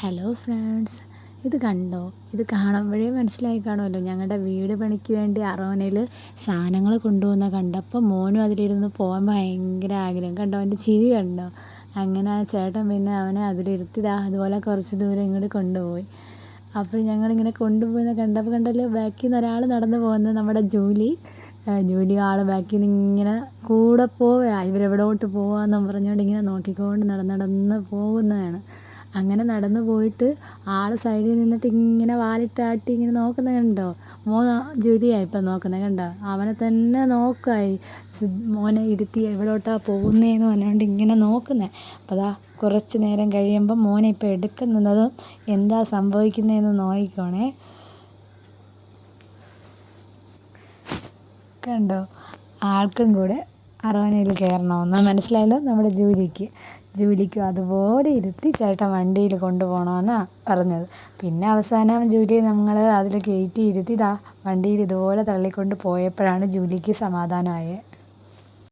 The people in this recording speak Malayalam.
ഹലോ ഫ്രണ്ട്സ് ഇത് കണ്ടോ? ഇത് കാണുമ്പോഴേ മനസ്സിലായി കാണുമല്ലോ. ഞങ്ങളുടെ വീട് പണിക്ക് വേണ്ടി അറോനയിൽ സാധനങ്ങൾ കൊണ്ടുവന്ന കണ്ടപ്പോൾ മോനും അതിലിരുന്ന് പോകാൻ ഭയങ്കര ആഗ്രഹം. കണ്ടോ? അവന്റെ ചിരി കണ്ടോ? അങ്ങനെ ആ ചേട്ടൻ പിന്നെ അവനെ അതിലിരുത്തി അതുപോലെ കുറച്ച് ദൂരം ഇങ്ങോട്ട് കൊണ്ടുപോയി. അപ്പോൾ ഞങ്ങളിങ്ങനെ കൊണ്ടുപോയെന്ന് കണ്ടപ്പോൾ കണ്ടല്ലോ ബാക്കിൽ നിന്ന് ഒരാൾ നടന്നു പോകുന്നത് നമ്മുടെ ജൂലി. ജൂലി ആൾ ബാക്കിൽ നിന്ന് ഇങ്ങനെ കൂടെ പോവുക ഇവരെവിടോട്ട് പോവാന്ന് പറഞ്ഞുകൊണ്ട് ഇങ്ങനെ നോക്കിക്കൊണ്ട് നടന്ന് നടന്ന് പോകുന്നതാണ്. അങ്ങനെ നടന്നു പോയിട്ട് ആൾ സൈഡിൽ നിന്നിട്ട് ഇങ്ങനെ വാലിട്ടാട്ടി ഇങ്ങനെ നോക്കുന്നത് കണ്ടോ? മോൻ ജൂലിയാ ഇപ്പം നോക്കുന്നത് കണ്ടോ? അവനെ തന്നെ നോക്കായി. മോനെ ഇരുത്തി എവിടോട്ടാ പോകുന്നതെന്ന് പറഞ്ഞുകൊണ്ട് ഇങ്ങനെ നോക്കുന്നത് അപ്പോൾ അതാ കുറച്ച് നേരം കഴിയുമ്പോൾ മോനെ ഇപ്പോൾ എടുക്കുന്നതും എന്താ സംഭവിക്കുന്നതെന്ന് നോക്കിക്കോണേ. കണ്ടോ? ആൾക്കും കൂടെ അറവനയിൽ കയറണമെന്ന് മനസ്സിലായല്ലോ നമ്മുടെ ജൂലിക്ക്. ജൂലിക്കും അതുപോലെ ഇരുത്തി ചേട്ടൻ വണ്ടിയിൽ കൊണ്ടുപോകണമെന്നാണ് പറഞ്ഞത്. പിന്നെ അവസാനം ജൂലിയെ നമ്മൾ അതിൽ കയറ്റി ഇരുത്തി ഇതാ വണ്ടിയിൽ ഇതുപോലെ തള്ളിക്കൊണ്ട് പോയപ്പോഴാണ് ജൂലിക്ക് സമാധാനമായത്